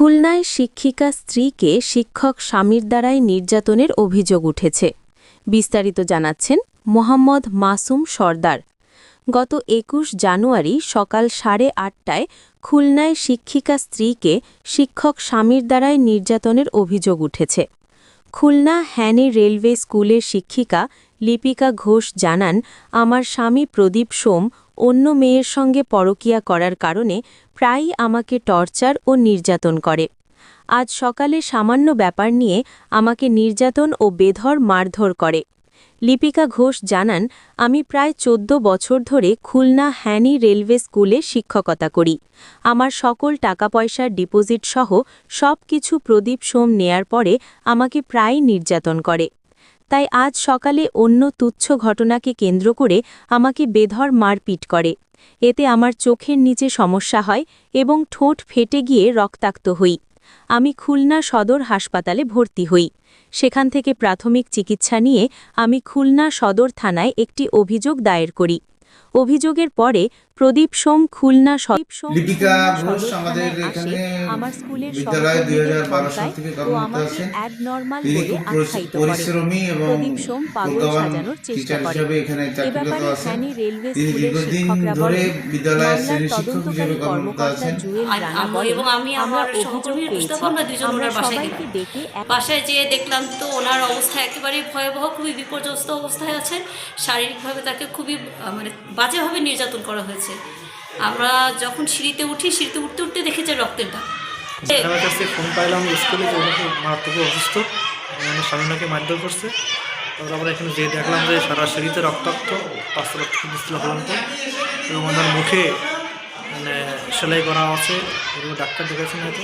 খুলনায় শিক্ষিকা স্ত্রীকে শিক্ষক স্বামীর দ্বারাই নির্যাতনের অভিযোগ উঠেছে। বিস্তারিত জানাচ্ছেন মোহাম্মদ মাসুম সর্দার। গত একুশ জানুয়ারি সকাল সাড়ে আটটায় খুলনায় শিক্ষিকা স্ত্রীকে শিক্ষক স্বামীর দ্বারাই নির্যাতনের অভিযোগ উঠেছে। খুলনা হ্যানে রেলওয়ে স্কুলের শিক্ষিকা লিপিকা ঘোষ জানান, আমার স্বামী প্রদীপ সোম অন্য মেয়ের সঙ্গে পরকীয়া করার কারণে প্রায়ই আমাকে টর্চার ও নির্যাতন করে। আজ সকালে সামান্য ব্যাপার নিয়ে আমাকে নির্যাতন ও বেধর মারধর করে। লিপিকা ঘোষ জানান, আমি প্রায় চোদ্দ বছর ধরে খুলনা হ্যানি রেলওয়ে স্কুলে শিক্ষকতা করি। আমার সকল টাকা পয়সার ডিপোজিট সহ সব কিছু প্রদীপ সোম নেয়ার পরে আমাকে প্রায় নির্যাতন করে। তাই আজ সকালে অন্য তুচ্ছ ঘটনাকে কেন্দ্র করে আমাকে বেধর মারপিট করে। এতে আমার চোখের নিচে সমস্যা হয় এবং ঠোঁট ফেটে গিয়ে রক্তাক্ত হই। আমি খুলনা সদর হাসপাতালে ভর্তি হই। সেখান থেকে প্রাথমিক চিকিৎসা নিয়ে আমি খুলনা সদর থানায় একটি অভিযোগ দায়ের করি। অভিযোগের পরে প্রদীপ সোম খুলনা সদীপ সোম লিপিকা ঘোষ আমাদের এখানে আমার স্কুলের বিদ্যালয়ে সহকর্মীদের 2012 সাল থেকে কর্মরত আছেন। তিনি খুব পরিশ্রমী এবং প্রজ্ঞাবান চেষ্টা টিচার করে হিসেবে এখানে এ চাকরিরত ব্যাপারে আছেন। তিনি স্কুলের দীর্ঘদিন শিক্ষকরা ধরে বিদ্যালয়ের শ্রেণি শিক্ষক হিসেবে কর্মরত আছেন। এবং আমি সহকর্মীর আমরা দুজন ওনার বাসায় গেলাম। বাসায় যেয়ে দেখলাম তো ওনার অবস্থা একেবারেই ভয়াবহ খুবই বিপর্যস্ত অবস্থায় আছেন। শারীরিকভাবে তাকে খুবই মানে বাজেভাবে নির্যাতন করা হয়েছে। আমরা যখন সিঁড়িতে উঠি, সিঁড়িতে উঠতে উঠতে দেখেছি রক্তের দাগ। আমার ফোন পাইলাম স্কুলে যে ওনাকে মারাত্মক অসুস্থ। আমার স্বামী মারধর করছে। তারপর আমরা এখানে যেয়ে দেখলাম যে সারা শরীরে রক্তাক্ত পাঁচটা রক্ত দিচ্ছিল এবং ওনার মুখে মানে সেলাই করা আছে। এগুলো ডাক্তার দেখেছেন হয়তো।